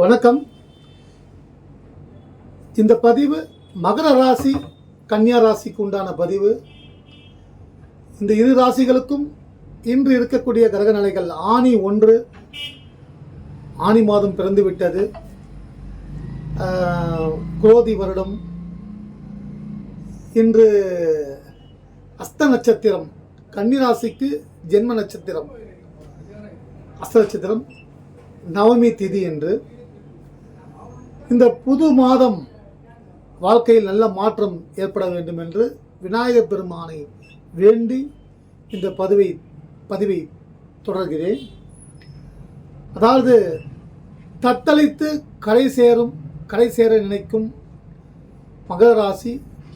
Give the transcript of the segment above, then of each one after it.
வணக்கம். இந்த பதிவு மகர ராசி கன்னியா ராசிக்கு உண்டான பதிவு. இந்த இரு ராசிகளுக்கும் இன்று இருக்கக்கூடிய கிரக நிலைகள் ஆணி ஒன்று. ஆணி மாதம் பிறந்து விட்டது குரோதி வருடம். இன்று அஸ்த நட்சத்திரம் கன்னி ராசிக்கு ஜென்ம நட்சத்திரம். அஸ்த நட்சத்திரம் நவமி திதி என்று. இந்த புது மாதம் வாழ்க்கையில் நல்ல மாற்றம் ஏற்பட வேண்டும் என்று விநாயகப் பெருமானை வேண்டி இந்த பதவி பதிவை தொடர்கிறேன். அதாவது தத்தளித்து கரை சேரும் கரை சேர நினைக்கும் மகர ராசி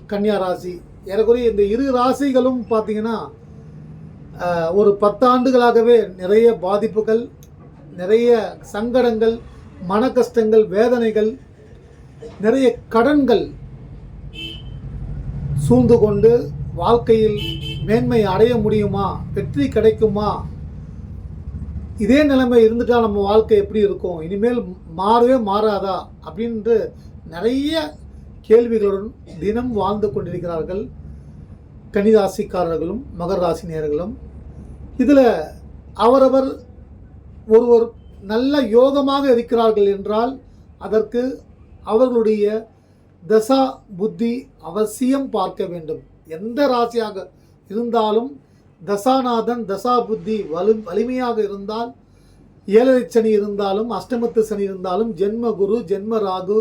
கன்னியா ராசி ஏறக்குறைய இந்த இரு ராசிகளும் பார்த்தீங்கன்னா ஒரு பத்தாண்டுகளாகவே நிறைய பாதிப்புகள் நிறைய சங்கடங்கள் மன கஷ்டங்கள் வேதனைகள் நிறைய கடன்கள் சூழ்ந்து கொண்டு வாழ்க்கையில் மேன்மை அடைய முடியுமா? வெற்றி கிடைக்குமா? இதே நிலைமை இருந்துட்டால் நம்ம வாழ்க்கை எப்படி இருக்கும்? இனிமேல் மாறவே மாறாதா? அப்படின்று நிறைய கேள்விகளுடன் தினம் வாழ்ந்து கொண்டிருக்கிறார்கள் கனிராசிக்காரர்களும் மகர ராசி இதில் அவரவர் ஒருவர் நல்ல யோகமாக இருக்கிறார்கள் என்றால் அதற்கு அவர்களுடைய தசா புத்தி அவசியம் பார்க்க வேண்டும். எந்த ராசியாக இருந்தாலும் தசாநாதன் தசா புத்தி வலு வலிமையாக இருந்தால் ஏழரை சனி இருந்தாலும் அஷ்டமத்து சனி இருந்தாலும் ஜென்ம குரு ஜென்ம ராகு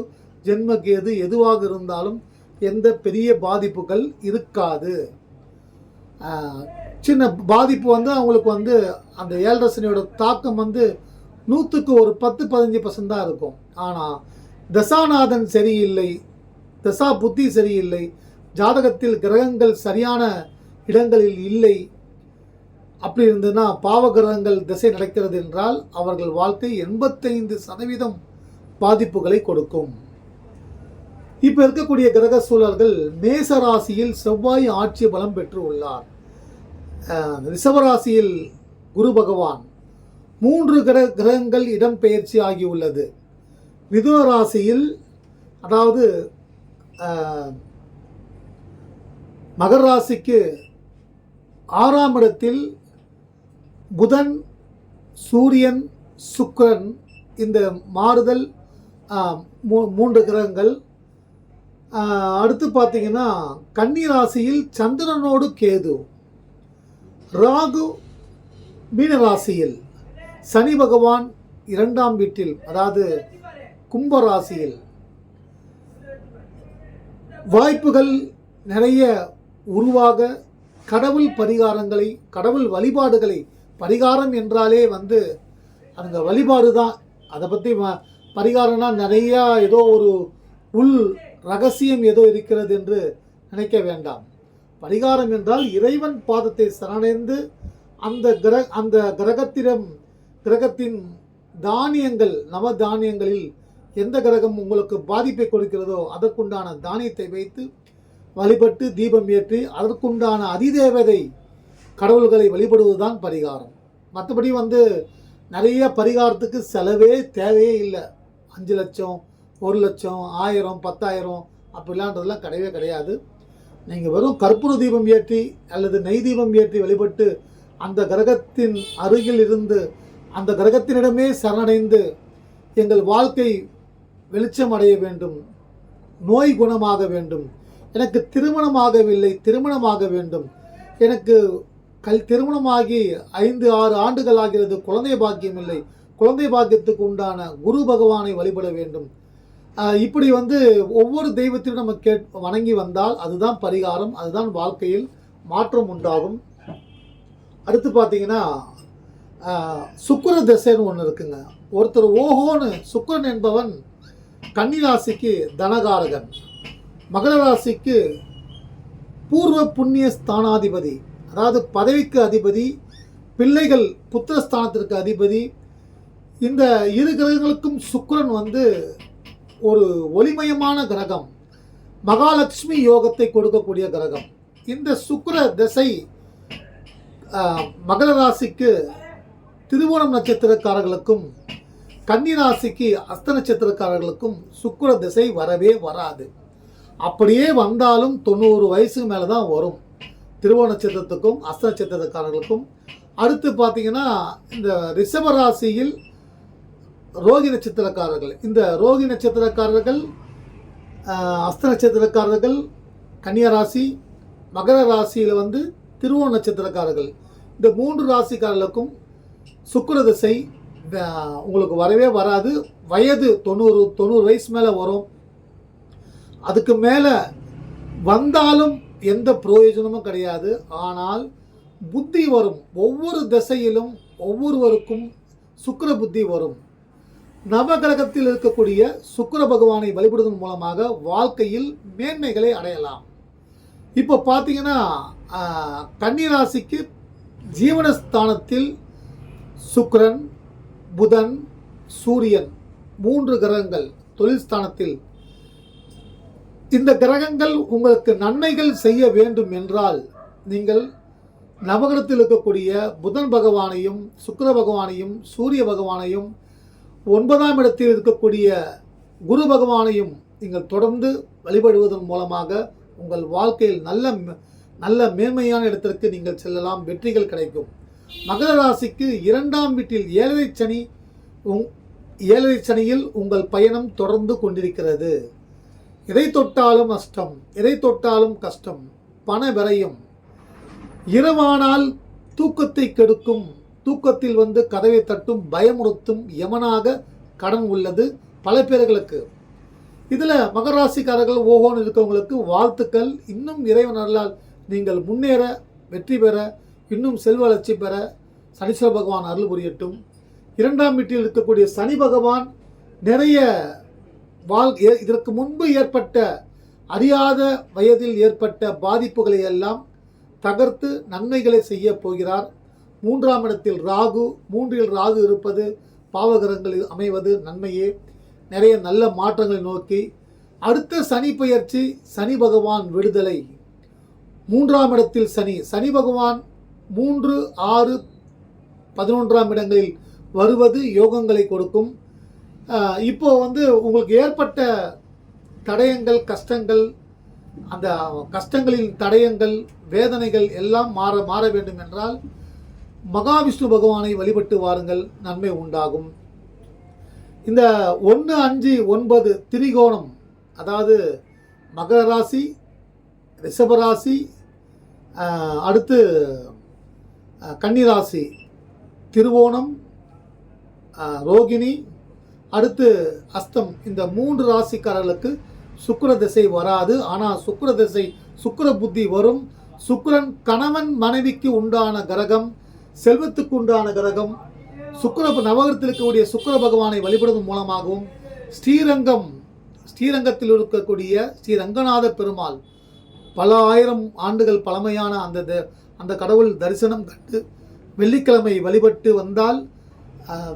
ஜென்ம கேது எதுவாக இருந்தாலும் எந்த பெரிய பாதிப்புகள் இருக்காது. சின்ன பாதிப்பு வந்து அவங்களுக்கு வந்து அந்த ஏழரை சனியோட தாக்கம் வந்து நூற்றுக்கு ஒரு பத்து பதினஞ்சு பர்சன்ட் தான் இருக்கும். ஆனால் தசாநாதன் சரியில்லை தசா புத்தி சரியில்லை ஜாதகத்தில் கிரகங்கள் சரியான இடங்களில் இல்லை. அப்படி இருந்ததுன்னா பாவ கிரகங்கள் திசை நடக்கிறது என்றால் அவர்கள் வாழ்க்கை எண்பத்தைந்து சதவீதம் பாதிப்புகளை கொடுக்கும். இப்போ இருக்கக்கூடிய கிரக சூழல்கள் மேச ராசியில் செவ்வாய் ஆட்சி பலம் பெற்று உள்ளார். ரிஷபராசியில் குரு பகவான். மூன்று கிர கிரகங்கள் இடம்பெயர்ச்சி ஆகியுள்ளது. மிதுன ராசியில் அதாவது மகர ராசிக்கு ஆறாம் இடத்தில் புதன் சூரியன் சுக்கரன் இந்த மாறுதல் மூ- மூன்று கிரகங்கள். அடுத்து பார்த்தீங்கன்னா கன்னி ராசியில் சந்திரனோடு கேது. ராகு மீன ராசியில் சனி பகவான் இரண்டாம் வீட்டில் அதாவது கும்பராசியில் வாய்ப்புகள் நிறைய உருவாக கடவுள் பரிகாரங்களை கடவுள் வழிபாடுகளை பரிகாரம் என்றாலே வந்து அந்த வழிபாடு தான். அதை பற்றி பரிகாரம்னா நிறையா ஏதோ ஒரு உள் ரகசியம் ஏதோ இருக்கிறது என்று நினைக்க வேண்டாம். பரிகாரம் என்றால் இறைவன் பாதத்தை சரணடைந்து அந்த கிர அந்த கிரகத்திடம் கிரகத்தின் தானியங்கள் நவ தானியங்களில் எந்த கிரகம் உங்களுக்கு பாதிப்பை கொடுக்கிறதோ அதற்குண்டான தானியத்தை வைத்து வழிபட்டு தீபம் ஏற்றி அதற்குண்டான அதிதேவதை கடவுள்களை வழிபடுவதுதான் பரிகாரம். மற்றபடி வந்து நிறைய பரிகாரத்துக்கு செலவே தேவையே இல்லை. அஞ்சு லட்சம் ஒரு லட்சம் ஆயிரம் பத்தாயிரம் அப்படிலான்றதெல்லாம் கிடையவே கிடையாது. நீங்கள் வெறும் கற்பூர தீபம் ஏற்றி அல்லது நெய் தீபம் ஏற்றி வழிபட்டு அந்த கிரகத்தின் அருகில் இருந்து அந்த கிரகத்தினிடமே சரணடைந்து எங்கள் வாழ்க்கை வெளிச்சம் அடைய வேண்டும் நோய் குணமாக வேண்டும். எனக்கு திருமணமாகவில்லை திருமணமாக வேண்டும். எனக்கு கல் திருமணமாகி ஐந்து ஆறு ஆண்டுகள் ஆகிறது குழந்தை பாக்கியம் இல்லை. குழந்தை பாக்கியத்துக்கு உண்டான குரு பகவானை வழிபட வேண்டும். இப்படி வந்து ஒவ்வொரு தெய்வத்திலும் நம்ம கே வணங்கி வந்தால் அதுதான் பரிகாரம் அதுதான் வாழ்க்கையில் மாற்றம் உண்டாகும். அடுத்து பார்த்தீங்கன்னா சுக்கர திசைன்னு ஒன்று இருக்குங்க. ஒருத்தர் ஓஹோன்னு சுக்கரன் என்பவன் கன்னிராசிக்கு தனகாரகன். மகர ராசிக்கு பூர்வ புண்ணிய ஸ்தானாதிபதி அதாவது பதவிக்கு அதிபதி பிள்ளைகள் புத்திரஸ்தானத்திற்கு அதிபதி. இந்த இரு கிரகங்களுக்கும் சுக்கிரன் வந்து ஒரு ஒளிமயமான கிரகம் மகாலட்சுமி யோகத்தை கொடுக்கக்கூடிய கிரகம். இந்த சுக்கர திசை ஆஹ், மகர ராசிக்கு திருவோணம் நட்சத்திரக்காரர்களுக்கும் கன்னிராசிக்கு அஸ்த நட்சத்திரக்காரர்களுக்கும் சுக்கர திசை வரவே வராது. அப்படியே வந்தாலும் தொண்ணூறு வயசுக்கு மேலே தான் வரும். திருவோண நட்சத்திரத்துக்கும் அஸ்த நட்சத்திரக்காரர்களுக்கும் அடுத்து பார்த்தீங்கன்னா இந்த ரிஷப ராசியில் ரோகி நட்சத்திரக்காரர்கள். இந்த ரோகி நட்சத்திரக்காரர்கள் அஸ்த நட்சத்திரக்காரர்கள் கன்னியராசி மகர ராசியில் வந்து திருவோண நட்சத்திரக்காரர்கள். இந்த மூன்று ராசிக்காரர்களுக்கும் சுக்கர திசை உங்களுக்கு வரவே வராது. வயது தொண்ணூறு தொண்ணூறு வயசு மேலே வரும். அதுக்கு மேலே வந்தாலும் எந்த பிரயோஜனமும் கிடையாது. ஆனால் புத்தி வரும். ஒவ்வொரு திசையிலும் ஒவ்வொருவருக்கும் சுக்கர புத்தி வரும். நவகிரகத்தில் இருக்கக்கூடிய சுக்கர பகவானை வழிபடுவதன் மூலமாக வாழ்க்கையில் மேன்மைகளை அடையலாம். இப்போ பார்த்தீங்கன்னா கன்னிராசிக்கு ஜீவனஸ்தானத்தில் சுக்கரன் புதன் சூரியன் மூன்று கிரகங்கள் தொழில் ஸ்தானத்தில். இந்த கிரகங்கள் உங்களுக்கு நன்மைகள் செய்ய வேண்டும் என்றால் நீங்கள் நவகிரகத்தில் இருக்கக்கூடிய புதன் பகவானையும் சுக்கர பகவானையும் சூரிய பகவானையும் ஒன்பதாம் இடத்தில் இருக்கக்கூடிய குரு பகவானையும் நீங்கள் தொடர்ந்து வழிபடுவதன் மூலமாக உங்கள் வாழ்க்கையில் நல்ல நல்ல மேன்மையான இடத்திற்கு நீங்கள் செல்லலாம் வெற்றிகள் கிடைக்கும். மகர ராசிக்கு இரண்டாம் வீட்டில் ஏழரை சனி உங்- ஏழரை சனியில் உங்கள் பயணம் தொடர்ந்து கொண்டிருக்கிறது. எதை தொட்டாலும் நஷ்டம் எதை தொட்டாலும் கஷ்டம் பண விரயம். இரவானால் தூக்கத்தை கெடுக்கும் தூக்கத்தில் வந்து கதவை தட்டும் பயமுறுத்தும் யமனாக கடன் உள்ளது பல பேர்களுக்கு. இதில் மகராசிக்காரர்கள் ஓஹோன்னு இருக்கவங்களுக்கு வாழ்த்துக்கள். இன்னும் இறைவன் அருளால் நீங்கள் முன்னேற வெற்றி பெற இன்னும் செல்வ வளர்ச்சி பெற சனீஸ்வர பகவான் அருள் புரியட்டும். இரண்டாம் வீட்டில் இருக்கக்கூடிய சனி பகவான் நிறைய வாழ் ஏ- இதற்கு முன்பு ஏற்பட்ட அறியாத வயதில் ஏற்பட்ட பாதிப்புகளை எல்லாம் தகர்த்து நன்மைகளை செய்ய போகிறார். மூன்றாம் இடத்தில் ராகு மூன்றில் ராகு இருப்பது பாவகரங்களில் அமைவது நன்மையே. நிறைய நல்ல மாற்றங்களை நோக்கி. அடுத்த சனி பெயர்ச்சி சனி பகவான் விடுதலை. மூன்றாம் இடத்தில் சனி சனி பகவான் மூன்று ஆறு பதினொன்றாம் இடங்களில் வருவது யோகங்களை கொடுக்கும். இப்போது இப்போ வந்து உங்களுக்கு ஏற்பட்ட தடயங்கள் கஷ்டங்கள் அந்த கஷ்டங்களின் தடயங்கள் வேதனைகள் எல்லாம் மாற மாற வேண்டும் என்றால் மகாவிஷ்ணு பகவானை வழிபட்டு வாருங்கள் நன்மை உண்டாகும். இந்த ஒன்று அஞ்சு ஒன்பது திரிகோணம் அதாவது மகர ராசி ரிஷபராசி அடுத்து கன்னிராசி திருவோணம் ரோகிணி அடுத்து அஸ்தம். இந்த மூன்று ராசிக்காரர்களுக்கு சுக்கிர திசை வராது. ஆனால் சுக்கர திசை சுக்கிர புத்தி வரும். சுக்கிரன் கணவன் மனைவிக்கு உண்டான கிரகம் செல்வத்துக்கு உண்டான கிரகம் சுக்கிர நவகரத்தில் இருக்கக்கூடிய சுக்கர பகவானை வழிபடுவதன் மூலமாகவும் ஸ்ரீரங்கம் ஸ்ரீரங்கத்தில் இருக்கக்கூடிய ஸ்ரீரங்கநாத பெருமாள் பல ஆயிரம் ஆண்டுகள் பழமையான அந்த அந்த கடவுள் தரிசனம் கண்டு வெள்ளிக்கிழமை வழிபட்டு வந்தால்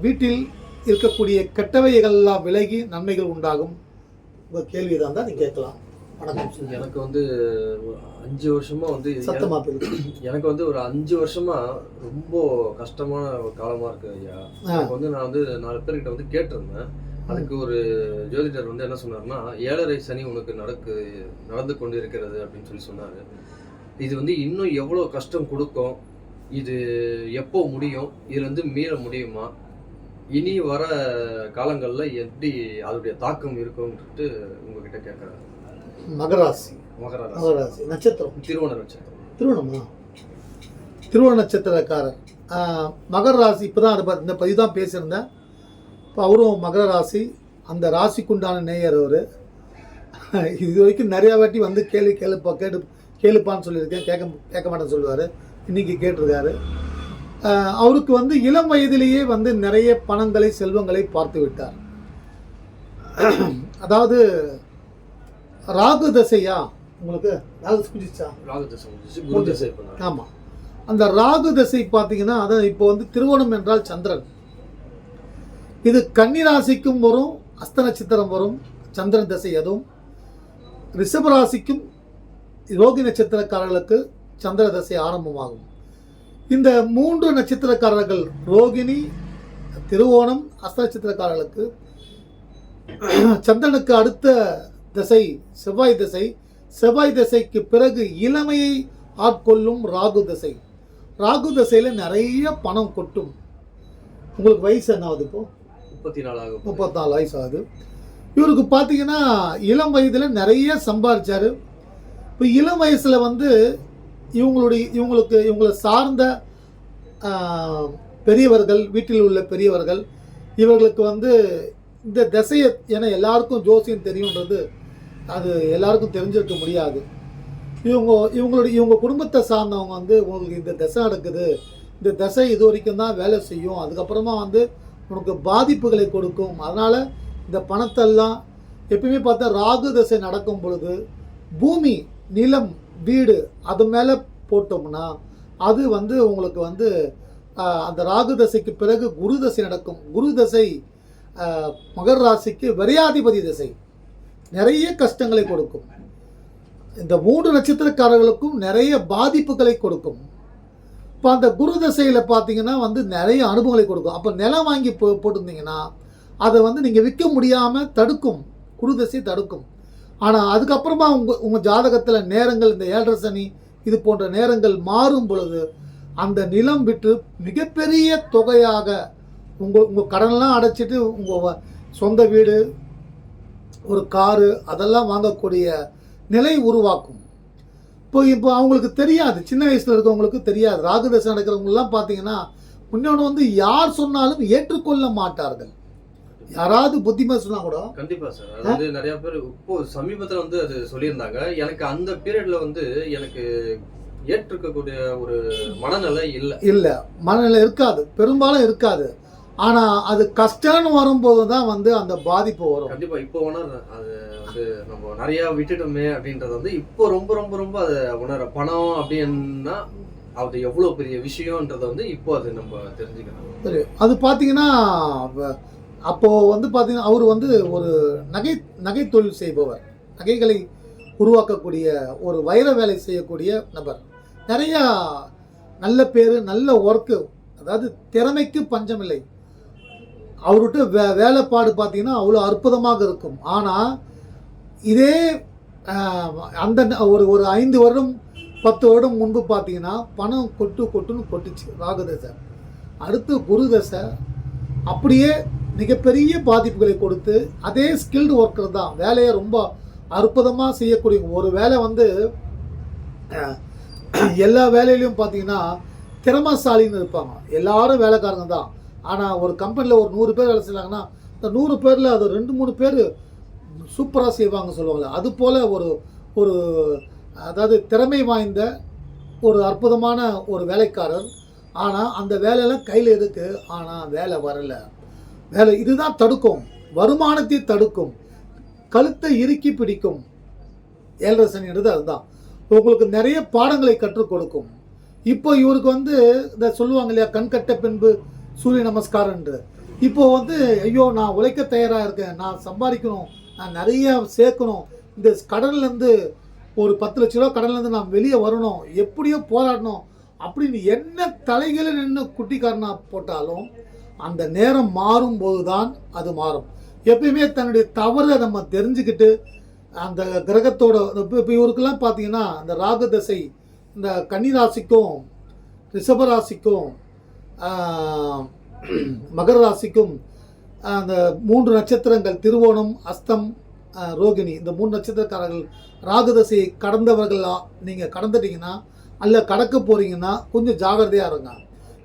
வீட்டில் இருக்கக்கூடிய கெட்டவைகள் எல்லாம் விலகி நன்மைகள் உண்டாகும். உங்கள் கேள்வி தான் தான் நீங்கள் கேட்கலாம். வணக்கம். எனக்கு வந்து அஞ்சு வருஷமா வந்து சத்தமா எனக்கு வந்து ஒரு அஞ்சு வருஷமா ரொம்ப கஷ்டமான ஒரு காலமா இருக்கு ஐயா. எனக்கு வந்து நான் வந்து நாலு பேர்கிட்ட வந்து கேட்டிருந்தேன். அதுக்கு ஒரு ஜோதிடர் வந்து என்ன சொன்னார்னா ஏழரை சனி உனக்கு நடக்கு நடந்து கொண்டு இருக்கிறது அப்படின்னு சொல்லி சொன்னாரு. இது வந்து இன்னும் எவ்வளோ கஷ்டம் கொடுக்கும்? இது எப்போ முடியும்? இதுல இருந்து மீற முடியுமா? இனி வர காலங்கள்ல எப்படி அதோடைய தாக்கம் இருக்கும்ன்ட்டு உங்ககிட்ட கேட்கறேன் மகராசி. மகர ராசி. மகராசி. நட்சத்திரம். திருவோண நட்சத்திரம். திருவண்ணமா திருவண்ண நட்சத்திரக்காரர். மகர ராசி இப்போ தான் அதை இந்த பதிவு தான் பேசியிருந்தேன். இப்போ அவரும் மகர ராசி. அந்த ராசிக்குண்டான நேயர் அவர். இது வரைக்கும் நிறையா வாட்டி வந்து கேள்வி கேளுப்பா கேட்டு கேளுப்பான்னு சொல்லியிருக்கேன். கேட்க கேட்க மாட்டேன்னு சொல்லுவார். இன்றைக்கி கேட்டிருக்காரு. அவருக்கு வந்து இளம் வயதிலேயே வந்து நிறைய பணங்களை செல்வங்களை பார்த்து விட்டார். அதாவது ராகு தசையா? உங்களுக்கு ராகு புரிஞ்சிச்சா? ராகு தசை குரு தசை ஆமாம் அந்த ராகு தசை பார்த்தீங்கன்னா அதான் இப்போ வந்து திருவோணம் என்றால் சந்திரன். இது கன்னி ராசிக்கும் வரும் அஸ்த நட்சத்திரம் வரும் சந்திரன் தசை அதுவும். ரிஷப ராசிக்கும் ரோகி நட்சத்திரக்காரர்களுக்கு சந்திர தசை ஆரம்பமாகும். இந்த மூன்று நட்சத்திரக்காரர்கள் ரோகிணி திருவோணம் அஸ்த நட்சத்திரக்காரர்களுக்கு சந்திரனுக்கு அடுத்த திசை செவ்வாய் திசை. செவ்வாய் திசைக்கு பிறகு இளமையை ஆட்கொள்ளும் ராகு திசை. ராகு திசையில் நிறைய பணம் கொட்டும். உங்களுக்கு வயசு என்ன ஆகுது இப்போ? முப்பத்தி நாலாகும் முப்பத்தாலு வயசு ஆகுது. இவருக்கு பார்த்தீங்கன்னா இளம் வயதில் நிறைய சம்பாதிச்சாரு இப்போ இளம் வயசில் வந்து இவங்களுடைய இவங்களுக்கு இவங்களை சார்ந்த பெரியவர்கள் வீட்டில் உள்ள பெரியவர்கள் இவர்களுக்கு வந்து இந்த திசையை ஏன்னா எல்லாருக்கும் ஜோசியம் தெரியுன்றது அது எல்லாருக்கும் தெரிஞ்சிருக்க முடியாது. இவங்க இவங்களுடைய இவங்க குடும்பத்தை சார்ந்தவங்க வந்து உங்களுக்கு இந்த திசை நடக்குது இந்த திசை இது வரைக்கும் தான் வேலை செய்யும் அதுக்கப்புறமா வந்து உனக்கு பாதிப்புகளை கொடுக்கும். அதனால் இந்த பணத்தெல்லாம் எப்பயுமே பார்த்தா ராகு திசை நடக்கும் பொழுது பூமி நிலம் வீடு அது மேலே போட்டோம்னா அது வந்து உங்களுக்கு வந்து அந்த ராகு தசைக்கு பிறகு குரு தசை நடக்கும். குரு தசை ஆஹ், மகர ராசிக்கு விரையாதிபதி திசை. நிறைய கஷ்டங்களை கொடுக்கும். இந்த மூன்று நட்சத்திரக்காரர்களுக்கும் நிறைய பாதிப்புகளை கொடுக்கும். இப்போ அந்த குரு தசையில் பார்த்தீங்கன்னா வந்து நிறைய அனுபவங்களை கொடுக்கும். அப்போ நிலம் வாங்கி போ போட்டிருந்தீங்கன்னா அதை வந்து நீங்கள் விற்க முடியாமல் தடுக்கும். குரு தசை தடுக்கும். ஆனால் அதுக்கப்புறமா உங்கள் உங்கள் ஜாதகத்தில் நேரங்கள் இந்த ஏழரை சனி இது போன்ற நேரங்கள் மாறும் பொழுது அந்த நிலம் விட்டு மிகப்பெரிய தொகையாக உங்கள் உங்கள் கடன்லாம் அடைச்சிட்டு உங்கள் சொந்த வீடு ஒரு காரு அதெல்லாம் வாங்கக்கூடிய நிலை உருவாக்கும். இப்போ இப்போ அவங்களுக்கு தெரியாது சின்ன வயசில் இருக்கவங்களுக்கு தெரியாது. ராகுதசை நடக்கிறவங்கலாம் பார்த்தீங்கன்னா இன்னொன்று வந்து யார் சொன்னாலும் ஏற்றுக்கொள்ள மாட்டார்கள். யாராவது புத்திமா சொன்னா கூட. கண்டிப்பா சார் அது வந்து நிறைய பேர் இப்போ சமீபத்துல வந்து அது சொல்லியிருந்தாங்க. எனக்கு அந்த பீரியட்ல வந்து எனக்கு ஏற்றுக்கக்கூடிய ஒரு மனநிலை இல்ல. இல்லை. மனநிலை இருக்காது. பெரும்பாலும் இருக்காது. ஆனால் அது கஷ்டம்னு வரும்போது தான் வந்து அந்த பாதிப்பு வரும். கண்டிப்பா இப்போ உணர்றேன். அது வந்து நம்ம நிறைய விட்டுட்டோமே அப்படின்றது வந்து இப்போ ரொம்ப ரொம்ப ரொம்ப அதை உணர பணம் அப்படின்னா அது எவ்வளவு பெரிய விஷயம்ன்றத வந்து இப்போ அது நம்ம தெரிஞ்சுக்கணும். சரி. அது பார்த்தீங்கன்னா அப்போது வந்து பார்த்தீங்கன்னா அவர் வந்து ஒரு நகை நகை தொழில் செய்பவர். நகைகளை உருவாக்கக்கூடிய ஒரு வைர வேலை செய்யக்கூடிய நபர். நிறையா நல்ல பேர் நல்ல ஒர்க்கு அதாவது திறமைக்கு பஞ்சமில்லை. அவர்கிட்ட வே வேலைப்பாடு பார்த்தீங்கன்னா அவ்வளோ அற்புதமாக இருக்கும். ஆனால் இதே அந்த ந- ஒரு ஒரு ஐந்து வருடம் பத்து வருடம் முன்பு பார்த்தீங்கன்னா பணம் கொட்டு கொட்டுன்னு கொட்டுச்சு. ராகுதசை அடுத்து குரு தசை அப்படியே மிகப்பெரிய பாதிப்புகளை கொடுத்து அதே ஸ்கில்டு ஒர்க்கர் தான். வேலையை ரொம்ப அற்புதமாக செய்யக்கூடிய ஒரு வேலை வந்து எல்லா வேலையிலையும் பார்த்தீங்கன்னா திறமசாலின்னு இருப்பாங்க. எல்லாரும் வேலைக்காரங்க தான். ஆனால் ஒரு கம்பெனியில் ஒரு நூறு பேர் வேலை செய்கிறாங்கன்னா இந்த நூறு பேரில் அது ரெண்டு மூணு பேர் சூப்பராக செய்வாங்க சொல்லுவாங்களே அது போல் ஒரு ஒரு அதாவது திறமை வாய்ந்த ஒரு அற்புதமான ஒரு வேலைக்காரர். ஆனால் அந்த வேலையெல்லாம் கையில் இருக்குது ஆனால் வேலை வரலை. வேலை இதுதான் தடுக்கும். வருமானத்தை தடுக்கும். கழுத்தை இறுக்கி பிடிக்கும். ஏழரசன்கிறது அதுதான். உங்களுக்கு நிறைய பாடங்களை கற்றுக் கொடுக்கும். இப்போ இவருக்கு வந்து இந்த சொல்லுவாங்க இல்லையா கண்கட்ட பின்பு சூரிய நமஸ்காரன்று இப்போ வந்து ஐயோ நான் உழைக்க தயாராக இருக்கேன். நான் சம்பாதிக்கணும். நான் நிறைய சேர்க்கணும். இந்த கடன்லேருந்து ஒரு பத்து லட்ச ரூபா கடன்லேருந்து நான் வெளியே வரணும். எப்படியோ போராடணும். அப்படின்னு என்ன தலைகளை நின்று குட்டிக்காரனாக போட்டாலும் அந்த நேரம் மாறும்போது தான் அது மாறும். எப்பயுமே தன்னுடைய தவறை நம்ம தெரிஞ்சுக்கிட்டு அந்த கிரகத்தோட இப்போ இப்போ இவருக்கெல்லாம் பார்த்தீங்கன்னா அந்த ராகு தசை இந்த கன்னிராசிக்கும் ரிஷபராசிக்கும் ஆஹ், மகர ராசிக்கும் அந்த மூன்று நட்சத்திரங்கள் திருவோணம் அஸ்தம் ரோகிணி இந்த மூணு நட்சத்திரக்காரர்கள் ராகுதசையை கடந்தவர்களாக நீங்கள் கடந்துட்டீங்கன்னா அல்ல கடக்க போகிறீங்கன்னா கொஞ்சம் ஜாகிரதையாக இருங்க.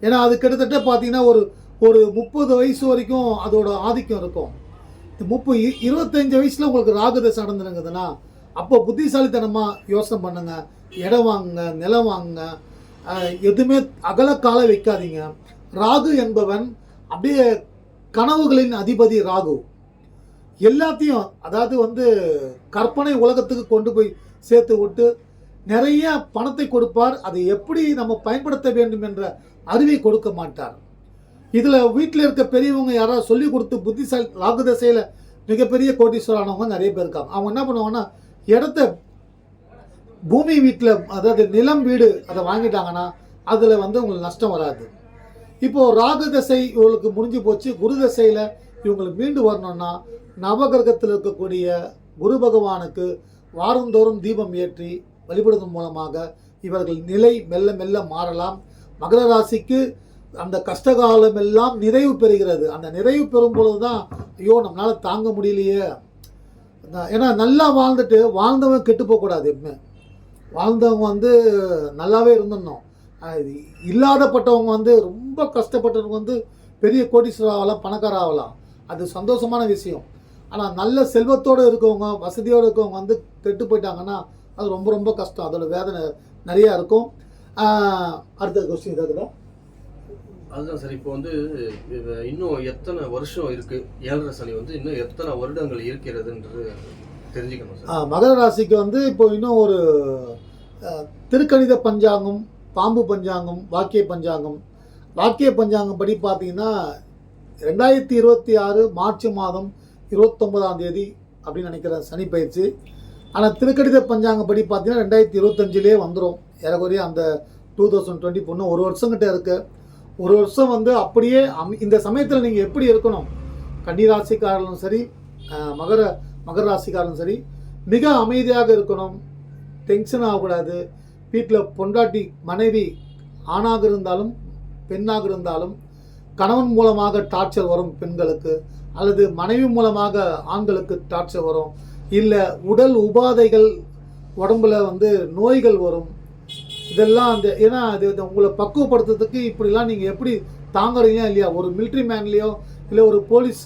ஏன்னா அது கிட்டத்தட்ட பார்த்தீங்கன்னா ஒரு ஒரு முப்பது வயசு வரைக்கும் அதோட ஆதிக்கம் இருக்கும். இந்த முப்பது இருபத்தஞ்சு வயசில் உங்களுக்கு ராகுதசை நடந்துருங்குதுன்னா அப்போ புத்திசாலித்தனமாக யோசனை பண்ணுங்க. இடம் வாங்குங்க நிலம் வாங்குங்க. எதுவுமே அகலக்கால வைக்காதீங்க. ராகு என்பவன் அப்படியே கனவுகளின் அதிபதி ராகு. எல்லாத்தையும் அதாவது வந்து கற்பனை உலகத்துக்கு கொண்டு போய் சேர்த்து விட்டு நிறைய பணத்தை கொடுப்பார். அதை எப்படி நம்ம பயன்படுத்த வேண்டும் என்ற அறிவை கொடுக்க மாட்டார். இதில் வீட்டில் இருக்க பெரியவங்க யாராவது சொல்லி கொடுத்து புத்திசாலி ராகு தசையில் மிகப்பெரிய கோட்டீஸ்வரானவங்க நிறைய பேர் இருக்காங்க. அவங்க என்ன பண்ணுவாங்கன்னா இடத்த பூமி வீட்டில் அதாவது நிலம் வீடு அதை வாங்கிட்டாங்கன்னா அதில் வந்து உங்களுக்கு நஷ்டம் வராது. இப்போது ராகு தசை இவங்களுக்கு முடிஞ்சு போச்சு. குரு தசையில் இவங்களுக்கு மீண்டு வரணும்னா நவகிரகத்தில் இருக்கக்கூடிய குரு பகவானுக்கு வாரந்தோறும் தீபம் ஏற்றி வழிபடுவதன் மூலமாக இவர்கள் நிலை மெல்ல மெல்ல மாறலாம். மகர ராசிக்கு அந்த கஷ்டகாலம் எல்லாம் நிறைவு பெறுகிறது. அந்த நிறைவு பெறும் பொழுது தான் ஐயோ நம்மளால் தாங்க முடியலையே. ஏன்னா நல்லா வாழ்ந்துட்டு வாழ்ந்தவன் கெட்டு போகக்கூடாது எப்பவுமே. வாழ்ந்தவங்க வந்து நல்லாவே இருந்துடணும். இது இல்லாதப்பட்டவங்க வந்து ரொம்ப கஷ்டப்பட்டவங்க வந்து பெரிய கோடீஸ்வரர் ஆகலாம் பணக்கார ஆகலாம் அது சந்தோஷமான விஷயம். ஆனால் நல்ல செல்வத்தோடு இருக்கவங்க வசதியோடு இருக்கவங்க வந்து கெட்டு போயிட்டாங்கன்னா அது ரொம்ப ரொம்ப கஷ்டம். அதோட வேதனை நிறையா இருக்கும். அடுத்த கொஸ்டின் இருக்குதா அதுதான் சார் இப்போ வந்து இன்னும் எத்தனை வருஷம் இருக்கு? ஏழரை சனி வந்து இன்னும் எத்தனை வருடங்கள் இருக்கிறதுன்றது தெரிஞ்சுக்கணும் சார். மகர ராசிக்கு வந்து இப்போ இன்னும் ஒரு திருக்கணித பஞ்சாங்கம் பாம்பு பஞ்சாங்கம் வாக்கிய பஞ்சாங்கம். வாக்கிய பஞ்சாங்கம் படி பார்த்தீங்கன்னா ரெண்டாயிரத்தி இருபத்தி ஆறு மார்ச் மாதம் இருபத்தொன்பதாம் தேதி அப்படின்னு நினைக்கிறேன் சனி பயிற்சி. ஆனால் திருக்கணித பஞ்சாங்கம் படி பார்த்தீங்கன்னா ரெண்டாயிரத்தி இருபத்தஞ்சிலே வந்துடும் ஏறக்குறைய அந்த டூ தௌசண்ட் டுவெண்ட்டி பொண்ணு ஒரு வருஷங்கிட்ட இருக்குது ஒரு வருஷம் வந்து அப்படியே அம் இந்த சமயத்தில் நீங்கள் எப்படி இருக்கணும்? கன்னி ராசிக்காரர்களும் சரி மகர மகர ராசிக்காரனும் சரி மிக அமைதியாக இருக்கணும். டென்ஷன் ஆகக்கூடாது. வீட்டில் பொண்டாட்டி மனைவி ஆணாக இருந்தாலும் பெண்ணாக இருந்தாலும் கணவன் மூலமாக டார்ச்சர் வரும் பெண்களுக்கு அல்லது மனைவி மூலமாக ஆண்களுக்கு டார்ச்சர் வரும். இல்லை உடல் உபாதைகள் உடம்புல வந்து நோய்கள் வரும். இதெல்லாம் அந்த ஏன்னா அது உங்களை பக்குவப்படுத்துறதுக்கு இப்படிலாம் நீங்கள் எப்படி தாங்குறீங்க இல்லையா? ஒரு மிலிட்ரி மேன்லேயோ இல்லை ஒரு போலீஸ்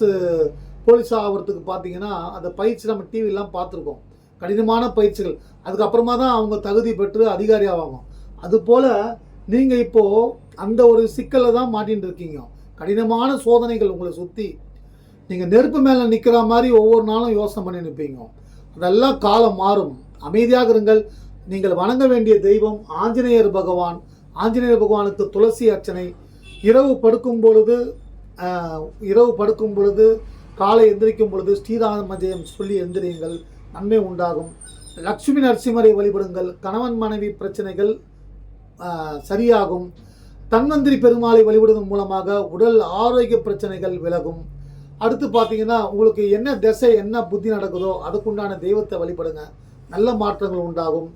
போலீஸ் ஆகிறதுக்கு பார்த்தீங்கன்னா அந்த பயிற்சி நம்ம டிவிலாம் பார்த்துருக்கோம் கடினமான பயிற்சிகள். அதுக்கப்புறமா தான் அவங்க தகுதி பெற்று அதிகாரி ஆவாங்க. அதுபோல் நீங்கள் இப்போது அந்த ஒரு சிக்கலில் தான் மாட்டின்னு இருக்கீங்க. கடினமான சோதனைகள் உங்களை சுற்றி நீங்கள் நெருப்பு மேலே நிற்கிற மாதிரி ஒவ்வொரு நாளும் யோசனை பண்ணி நிற்பீங்க அதெல்லாம் காலம் மாறும். அமைதியாக இருங்கள். நீங்கள் வணங்க வேண்டிய தெய்வம் ஆஞ்சநேயர் பகவான். ஆஞ்சநேயர் பகவானுக்கு துளசி அர்ச்சனை. இரவு படுக்கும் பொழுது இரவு படுக்கும் பொழுது காலை எந்திரிக்கும் பொழுது ஸ்ரீராம ஜெயம் சொல்லி எந்திரியுங்கள். நன்மை உண்டாகும். லக்ஷ்மி நரசிம்மரை வழிபடுங்கள். கணவன் மனைவி பிரச்சனைகள் சரியாகும். தன்வந்திரி பெருமாளை வழிபடுவதன் மூலமாக உடல் ஆரோக்கிய பிரச்சனைகள் விலகும். அடுத்து பார்த்தீங்கன்னா உங்களுக்கு என்ன திசை என்ன புத்தி நடக்குதோ அதுக்குண்டான தெய்வத்தை வழிபடுங்க. நல்ல மாற்றங்கள் உண்டாகும்.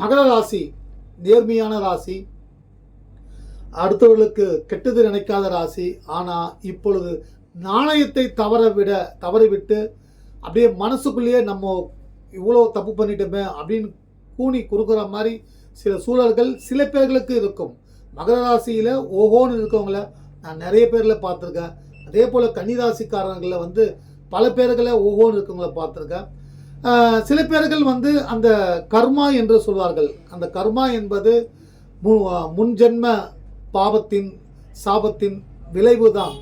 மகர ராசி நேர்மையான ராசி அடுத்தவர்களுக்கு கெட்டது நினைக்காத ராசி. ஆனால் இப்பொழுது நாணயத்தை தவற விட தவறிவிட்டு அப்படியே மனசுக்குள்ளேயே நம்ம இவ்வளோ தப்பு பண்ணிட்டோமே அப்படின்னு கூனி குறுக்குற மாதிரி சில சூழல்கள் சில பேர்களுக்கு இருக்கும். மகர ராசியில் ஓஹோன்னு இருக்கவங்கள நான் நிறைய பேரில் பார்த்துருக்கேன். அதே போல் கன்னிராசிக்காரர்களில் வந்து பல பேர்களை ஓஹோன்னு இருக்கவங்கள பார்த்துருக்கேன். சில பேர்கள் வந்து அந்த கர்மா என்று சொல்வார்கள். அந்த கர்மா என்பது மு- முன்ஜென்ம பாவத்தின் சாபத்தின் விளைவு தான்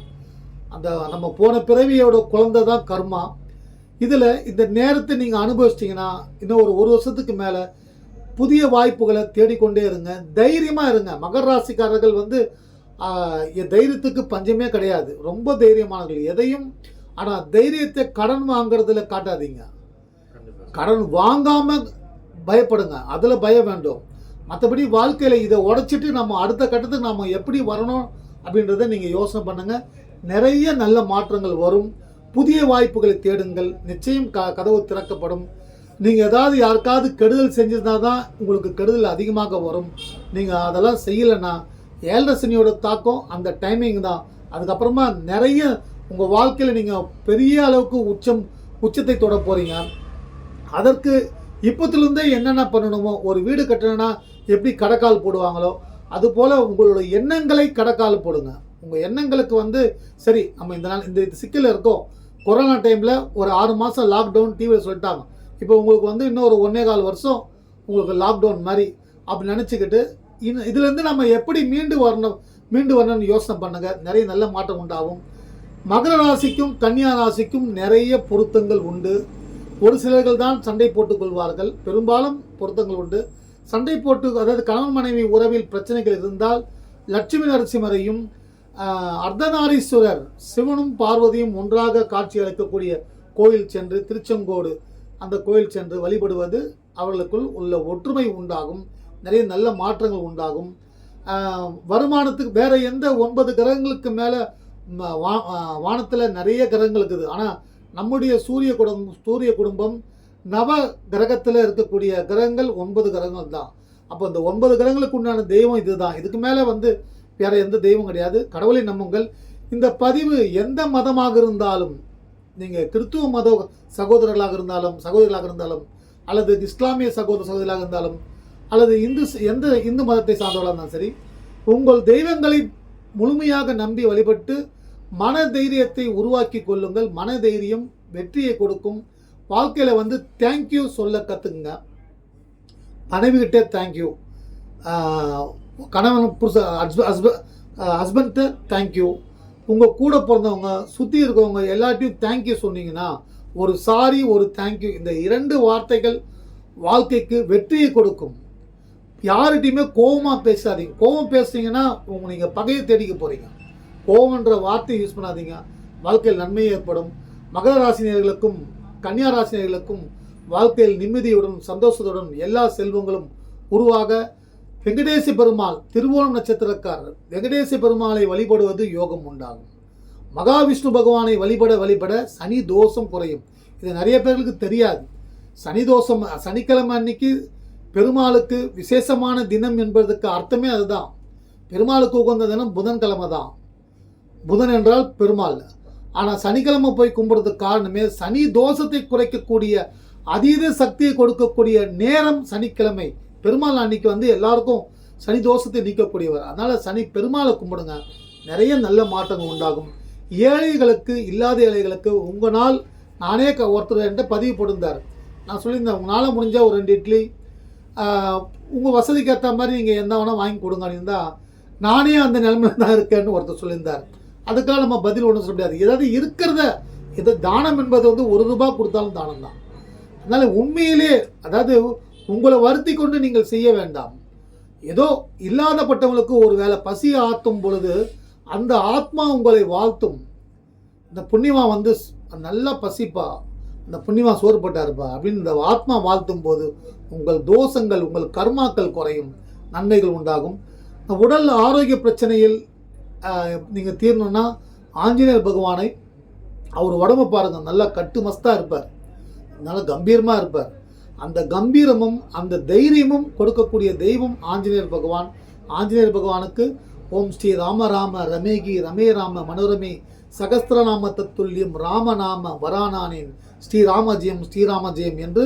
அந்த நம்ம போன பிறவியோட குழந்தை தான் கர்மா. இதில் இந்த நேரத்தை நீங்கள் அனுபவிச்சிட்டிங்கன்னா இன்னும் ஒரு ஒரு வருஷத்துக்கு மேலே புதிய வாய்ப்புகளை தேடிக்கொண்டே இருங்க. தைரியமாக இருங்க. மகர ராசிக்காரர்கள் வந்து என் தைரியத்துக்கு பஞ்சமே கிடையாது. ரொம்ப தைரியமானவர்கள். எதையும் ஆனால் தைரியத்தை கடன் வாங்குறதுல காட்டாதீங்க. கடன் வாங்காம பயப்படுங்க. அதில் பயம் வேண்டும். மற்றபடி வாழ்க்கையில் இதை உடைச்சிட்டு நம்ம அடுத்த கட்டத்துக்கு நம்ம எப்படி வரணும் அப்படின்றத நீங்கள் யோசனை பண்ணுங்க. நிறைய நல்ல மாற்றங்கள் வரும். புதிய வாய்ப்புகளை தேடுங்கள். நிச்சயம் க கதவு திறக்கப்படும். நீங்கள் ஏதாவது யாருக்காவது கெடுதல் செஞ்சிருந்தா தான் உங்களுக்கு கெடுதல் அதிகமாக வரும். நீங்கள் அதெல்லாம் செய்யலைன்னா ஏழரை சனியோட தாக்கம் அந்த டைமிங் தான். அதுக்கப்புறமா நிறைய உங்கள் வாழ்க்கையில் நீங்கள் பெரிய அளவுக்கு உச்சம் உச்சத்தை தொட போகிறீங்க அதற்கு இப்பத்திலிருந்தே என்னென்ன பண்ணணுமோ ஒரு வீடு கட்டணும்னா எப்படி கடக்கால் போடுவாங்களோ அதுபோல் உங்களோட எண்ணங்களை கடக்கால் போடுங்க. உங்கள் எண்ணங்களுக்கு வந்து சரி நம்ம இந்த நாள் இந்த சிக்கல் இருக்கோம். கொரோனா டைமில் ஒரு ஆறு மாதம் லாக்டவுன் டிவியில் சொல்லிட்டாங்க. இப்போ உங்களுக்கு வந்து இன்னும் ஒரு ஒன்றே கால் வருஷம் உங்களுக்கு லாக்டவுன் மாதிரி அப்படி நினச்சிக்கிட்டு இன்னும் இதுலேருந்து நம்ம எப்படி மீண்டு வரணும் மீண்டு வரணும்னு யோசனை பண்ணுங்க. நிறைய நல்ல மாற்றம் உண்டாகும். மகர ராசிக்கும் கன்னியா ராசிக்கும் நிறைய பொருத்தங்கள் உண்டு. ஒரு சிலர்கள் தான் சண்டை போட்டுக் கொள்வார்கள். பெரும்பாலும் பொருத்தங்கள் உண்டு. சண்டை போட்டு அதாவது கணவன் மனைவி உறவில் பிரச்சனைகள் இருந்தால் லட்சுமி நரசிம்மரையும் அர்த்தநாரீஸ்வரர் சிவனும் பார்வதியும் ஒன்றாக காட்சி அளிக்கக்கூடிய கோயில் சென்று திருச்செங்கோடு அந்த கோயில் சென்று வழிபடுவது அவர்களுக்குள் உள்ள ஒற்றுமை உண்டாகும். நிறைய நல்ல மாற்றங்கள் உண்டாகும். வருமானத்துக்கு வேற எந்த ஒன்பது கிரகங்களுக்கு மேலே வானத்தில் நிறைய கிரகங்கள் இருக்குது. ஆனால் நம்முடைய சூரிய குடும்பம் சூரிய குடும்பம் நவ கிரகத்தில் இருக்கக்கூடிய கிரகங்கள் ஒன்பது கிரகங்கள் தான். அப்போ இந்த ஒன்பது கிரகங்களுக்கு உண்டான தெய்வம் இதுதான். இதுக்கு மேலே வந்து வேறு எந்த தெய்வம் கிடையாது. கடவுளை நம்புங்கள். இந்த பதிவு எந்த மதமாக இருந்தாலும் நீங்கள் கிறித்துவ மத சகோதரர்களாக இருந்தாலும் சகோதரிகளாக இருந்தாலும் அல்லது இஸ்லாமிய சகோதர சகோதரிகளாக இருந்தாலும் அல்லது இந்து எந்த இந்து மதத்தை சார்ந்தவர்களாக இருந்தாலும் சரி உங்கள் தெய்வங்களை முழுமையாக நம்பி வழிபட்டு மன தைரியத்தை உருவாக்கி கொள்ளுங்கள். மன தைரியம் வெற்றியை கொடுக்கும். வாழ்க்கையில் வந்து தேங்க்யூ சொல்ல கற்றுக்குங்க மனைவிகிட்டே தேங்க்யூ கணவன் புருஷ ஹஸ்பண்ட்டு தேங்க்யூ உங்கள் கூட பிறந்தவங்க சுற்றி இருக்கவங்க எல்லாத்தையும் தேங்க்யூ சொன்னீங்கன்னா ஒரு சாரி ஒரு தேங்க்யூ இந்த இரண்டு வார்த்தைகள் வாழ்க்கைக்கு வெற்றியை கொடுக்கும். யார்கிட்டையுமே கோவமாக பேசாதீங்க. கோவம் பேசுனீங்கன்னா உங்க நீங்கள் பகையை தேடிக்க போகிறீங்க கோவம்ன்ற வார்த்தையை யூஸ் பண்ணாதீங்க. வாழ்க்கையில் நன்மை ஏற்படும். மகர ராசினியர்களுக்கும் கன்னியா ராசினியர்களுக்கும் வாழ்க்கையில் நிம்மதியுடன் சந்தோஷத்துடன் எல்லா செல்வங்களும் உருவாக வெங்கடேசி பெருமாள் திருவோணம் நட்சத்திரக்காரர் வெங்கடேசி பெருமாளை வழிபடுவது யோகம் உண்டாகும். மகாவிஷ்ணு பகவானை வழிபட வழிபட சனி தோஷம் குறையும். இது நிறைய பேர்களுக்கு தெரியாது. சனி தோஷம் சனிக்கிழமை அன்னைக்கு பெருமாளுக்கு விசேஷமான தினம் என்பதற்கு அர்த்தமே அதுதான். பெருமாளுக்கு உகந்த தினம் புதன்கிழமை தான். புதன் என்றால் பெருமாள். ஆனால் சனிக்கிழமை போய் கும்பிட்றதுக்கு காரணமே சனி தோஷத்தை குறைக்கக்கூடிய அதீத சக்தியை கொடுக்கக்கூடிய நேரம் சனிக்கிழமை. பெருமாள் அன்னைக்கு வந்து எல்லாருக்கும் சனி தோஷத்தை நீக்கக்கூடியவர். அதனால் சனி பெருமாளை கும்பிடுங்க. நிறைய நல்ல மாற்றங்கள் உண்டாகும். ஏழைகளுக்கு இல்லாத ஏழைகளுக்கு உங்கள் நாள் நானே க ஒருத்தர் என்கிட்ட பதிவு போட்டிருந்தார். நான் சொல்லியிருந்தேன் உங்களால் முடிஞ்ச ஒரு ரெண்டு இட்லி உங்கள் வசதிக்கு ஏற்ற மாதிரி நீங்கள் என்ன வேணால் வாங்கி கொடுங்க அப்படின்னா நானே அந்த நிலைமையில தான் இருக்கேன்னு ஒருத்தர் சொல்லியிருந்தார். அதுக்காக நம்ம பதில் ஒன்றும் சொல்ல முடியாது. ஏதாவது இருக்கிறத இது தானம் என்பது வந்து ஒரு ரூபாய் கொடுத்தாலும் தானம் தான். அதனால் உண்மையிலே அதாவது உங்களை வருத்தி கொண்டு நீங்கள் செய்ய வேண்டாம். ஏதோ இல்லாதப்பட்டவங்களுக்கு ஒரு வேளை பசி ஆற்றும் பொழுது அந்த ஆத்மா உங்களை வாழ்த்தும். இந்த புண்ணியமா வந்து நல்லா பசிப்பா இந்த புண்ணியமா சோறு போட்டாருப்பா அப்படின்னு இந்த ஆத்மா வாழ்த்தும் போது உங்கள் தோஷங்கள் உங்கள் கர்மாக்கள் குறையும் நன்மைகள் உண்டாகும். உடல் ஆரோக்கிய பிரச்சனையில் நீங்கள் தீரணும்னா ஆஞ்சநேயர் பகவானை அவர் உடம்பை பாருங்கள் நல்லா கட்டு மஸ்தாக இருப்பார். நல்லா கம்பீரமாக இருப்பார். அந்த கம்பீரமும் அந்த தைரியமும் கொடுக்கக்கூடிய தெய்வம் ஆஞ்சநேயர் பகவான். ஆஞ்சநேயர் பகவானுக்கு ஓம் ஸ்ரீ ராம ராம ரமேகி ரமே ராம மனோரமே சகஸ்திரநாம தத்துல்யம் ராமநாம வரானானேன் ஸ்ரீராமஜெயம் ஸ்ரீராமஜெயம் என்று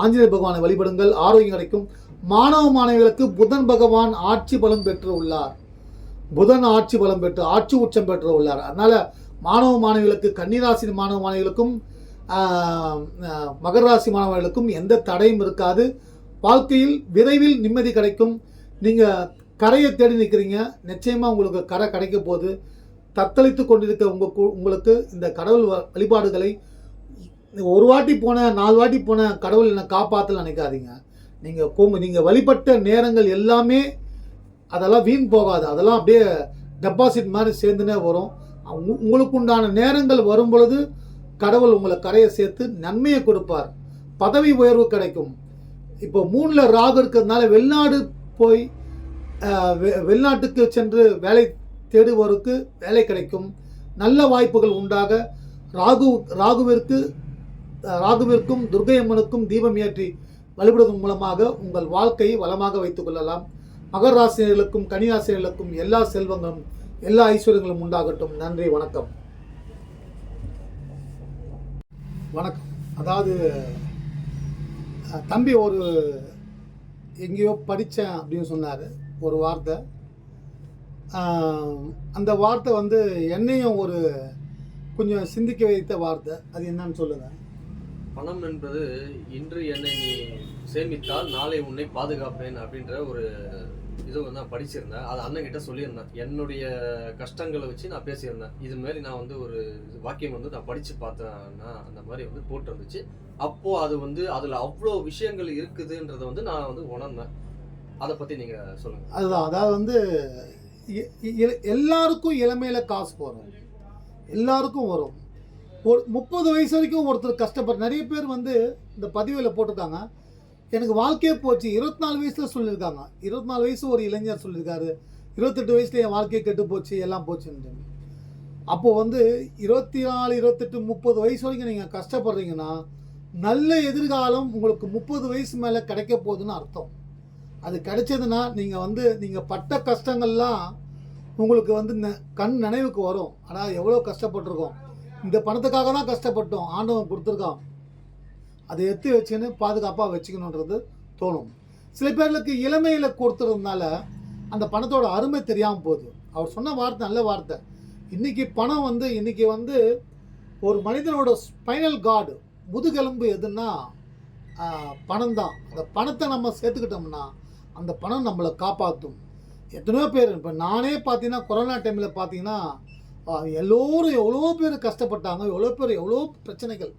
ஆஞ்சநேயர் பகவானை வழிபடுங்கள். ஆரோக்கியம் கிடைக்கும். மாணவ மாணவிகளுக்கு புதன் பகவான் ஆட்சி பலம் பெற்று உள்ளார். புதன் ஆட்சி பலம் பெற்று ஆட்சி உச்சம் பெற்று உள்ளார். அதனால் மாணவ மாணவிகளுக்கு கன்னிராசி மாணவ மாணவிகளுக்கும் மகர ராசி மாணவர்களுக்கும் எந்த தடையும் இருக்காது. வாழ்க்கையில் விரைவில் நிம்மதி கிடைக்கும். நீங்கள் கரையை தேடி நிற்கிறீங்க நிச்சயமாக உங்களுக்கு கரை கிடைக்க போது தத்தளித்து கொண்டிருக்க உங்கள் உங்களுக்கு இந்த கடவுள் வ- வழிபாடுகளை ஒரு வாட்டி போன நாலு வாட்டி போன கடவுள் என்னை காப்பாற்றல நினைக்காதீங்க. நீங்கள் நீங்கள் வழிபட்ட நேரங்கள் எல்லாமே அதெல்லாம் வீண் போகாது. அதெல்லாம் அப்படியே டெபாசிட் மாதிரி சேர்ந்துனே வரும். உங்களுக்கு உண்டான நேரங்கள் வரும் பொழுது கடவுள் உங்களை கரையை சேர்த்து நன்மையை கொடுப்பார். பதவி உயர்வு கிடைக்கும். இப்போ மூணில் ராகு இருக்கிறதுனால வெளிநாடு போய் வெ- வெளிநாட்டுக்கு சென்று வேலை தேடுவோருக்கு வேலை கிடைக்கும். நல்ல வாய்ப்புகள் உண்டாக ராகு ராகுவிற்கு ராகுவிற்கும் துர்கை அம்மனுக்கும் தீபம் ஏற்றி வழிபடுவதன் மூலமாக உங்கள் வாழ்க்கையை வளமாக வைத்துக் கொள்ளலாம். மகர ராசினியர்களுக்கும் எல்லா செல்வங்களும் எல்லா ஐஸ்வர்யங்களும் உண்டாகட்டும். நன்றி வணக்கம். வணக்கம். அதாவது தம்பி ஒரு எங்கேயோ படித்தேன் அப்படின்னு சொன்னார் ஒரு வார்த்தை. அந்த வார்த்தை வந்து என்னையும் ஒரு கொஞ்சம் சிந்திக்க வைத்த வார்த்தை. அது என்னன்னு சொல்லுங்கள் பணம் என்பது இன்று என்னை நீ சேமித்தால் நாளை உன்னை பாதுகாப்பேன் அப்படின்ற ஒரு இது நான் படிச்சிருந்தேன். அது அண்ணன் கிட்ட சொல்லியிருந்தேன். என்னுடைய கஷ்டங்களை வச்சு நான் பேசியிருந்தேன். இது மாதிரி நான் வந்து ஒரு வாக்கியம் வந்து நான் படிச்சு பார்த்தேன்னா அந்த மாதிரி வந்து போட்டிருந்துச்சு. அப்போ அது வந்து அதுல அவ்வளோ விஷயங்கள் இருக்குதுன்றத வந்து நான் வந்து உணர்ந்தேன். அதை பத்தி நீங்க சொல்லுங்க. அதுதான். அதாவது வந்து எல்லாருக்கும் இளமையில காசு போகிறோம் எல்லாருக்கும் வரும். ஒரு முப்பது வயசு வரைக்கும் ஒருத்தர் கஷ்டப்பட்டு நிறைய பேர் வந்து இந்த பதிவில் போட்டிருக்காங்க. எனக்கு வாழ்க்கையே போச்சு. இருபத்தி நாலு வயசில் சொல்லியிருக்காங்க. இருபத்தி நாலு வயசு ஒரு இளைஞர் சொல்லியிருக்காரு. இருபத்தெட்டு வயசில் என் வாழ்க்கையை கெட்டு போச்சு எல்லாம் போச்சுன்னு அப்போ வந்து இருபத்தி நாலு இருபத்தெட்டு முப்பது வயசு வரைக்கும் நீங்கள் கஷ்டப்படுறீங்கன்னா நல்ல எதிர்காலம் உங்களுக்கு முப்பது வயசு மேலே கிடைக்க போகுதுன்னு அர்த்தம். அது கிடைச்சதுன்னா நீங்கள் வந்து நீங்கள் பட்ட கஷ்டங்கள்லாம் உங்களுக்கு வந்து ந- கண் நினைவுக்கு வரும். ஆனால் எவ்வளோ கஷ்டப்பட்டிருக்கோம். இந்த பணத்துக்காக தான் கஷ்டப்பட்டோம். ஆண்டவன் கொடுத்துருக்கான். அதை எடுத்து வச்சுன்னு பாதுகாப்பாக வச்சுக்கணுன்றது தோணும். சில பேர்களுக்கு இளமையில் கொடுத்துறதுனால அந்த பணத்தோட அருமை தெரியாமல் போகுது. அவர் சொன்ன வார்த்தை நல்ல வார்த்தை. இன்னைக்கு பணம் வந்து இன்னைக்கு வந்து ஒரு மனிதனோட ஸ்பைனல் கார்டு முதுகெலும்பு எதுன்னா பணம் தான் அந்த பணத்தை நம்ம சேர்த்துக்கிட்டோம்னா அந்த பணம் நம்மளை காப்பாற்றும் எத்தனையோ பேர் இப்போ நானே பார்த்தீங்கன்னா கொரோனா டைமில் பார்த்தீங்கன்னா எல்லோரும் எவ்வளோ பேர் கஷ்டப்பட்டாங்க. எவ்வளோ பேர் எவ்வளோ பிரச்சனைகள்.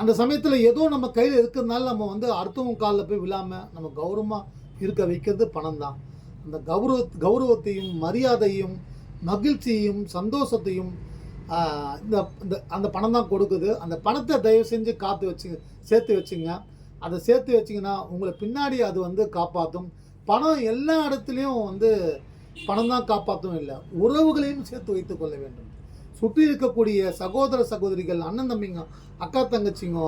அந்த சமயத்தில் ஏதோ நம்ம கையில் இருக்கிறதுனால நம்ம வந்து அடுத்தவங்க காலில் போய் விழாமல் நம்ம கௌரவமாக இருக்க வைக்கிறது பணம் தான். அந்த கௌரவ கௌரவத்தையும் மரியாதையும் மகிழ்ச்சியையும் சந்தோஷத்தையும் இந்த இந்த அந்த பணம் தான் கொடுக்குது. அந்த பணத்தை தயவு செஞ்சு காத்து வச்சு சேர்த்து வச்சுங்க. அதை சேர்த்து வச்சிங்கன்னா உங்களை பின்னாடி அது வந்து காப்பாற்றும் பணம் எல்லா இடத்துலையும் வந்து பணம் தான் காப்பாற்றும் இல்லை உறவுகளையும் சேர்த்து வைத்து கொள்ள வேண்டும். சுற்றி இருக்கக்கூடிய சகோதர சகோதரிகள் அண்ணன் தம்பிங்க அக்கா தங்கச்சிங்க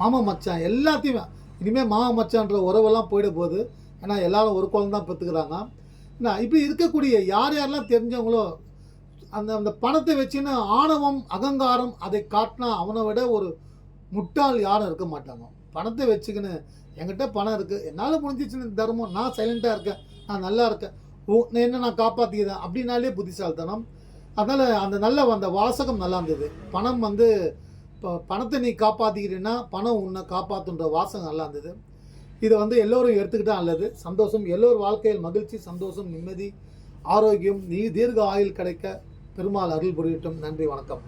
மாமா மச்சான் எல்லாத்தையுமே இனிமேல் மாமா மச்சான்ற உறவெல்லாம் போயிட போகுது ஏன்னா எல்லாரும் ஒரு குழந்தை தான் பெற்றுக்கிறாங்க. என்ன இப்படி இருக்கக்கூடிய யார் யாரெல்லாம் தெரிஞ்சவங்களோ அந்த அந்த பணத்தை வச்சுன்னு ஆணவம் அகங்காரம் அதை காட்டினா அவனை விட ஒரு முட்டாள் யாரும் இருக்க மாட்டாங்க. பணத்தை வச்சுக்கின்னு என்கிட்ட பணம் இருக்குது என்னால் முடிஞ்சிச்சுன்னு தர்மம். நான் சைலண்ட்டாக இருக்கேன். நான் நல்லா இருக்கேன். ஓ நான் என்ன நான் காப்பாற்றிக்கிறேன் அப்படின்னாலே புத்திசாலித்தனம். அதனால் அந்த நல்ல அந்த வாசகம் நல்லா இருந்தது. பணம் வந்து இப்போ பணத்தை நீ காப்பாற்றிக்கிறீன்னா பணம் உன்னை காப்பாற்றுன்ற வாசகம் நல்லா இருந்தது. இதை வந்து எல்லோரும் எடுத்துக்கிட்டால் நல்லது. சந்தோஷம் எல்லோரும் வாழ்க்கையில் மகிழ்ச்சி சந்தோஷம் நிம்மதி ஆரோக்கியம் நீ தீர்க்க ஆயுள் கிடைக்க பெருமாள் அருள் புரியட்டும். நன்றி வணக்கம்.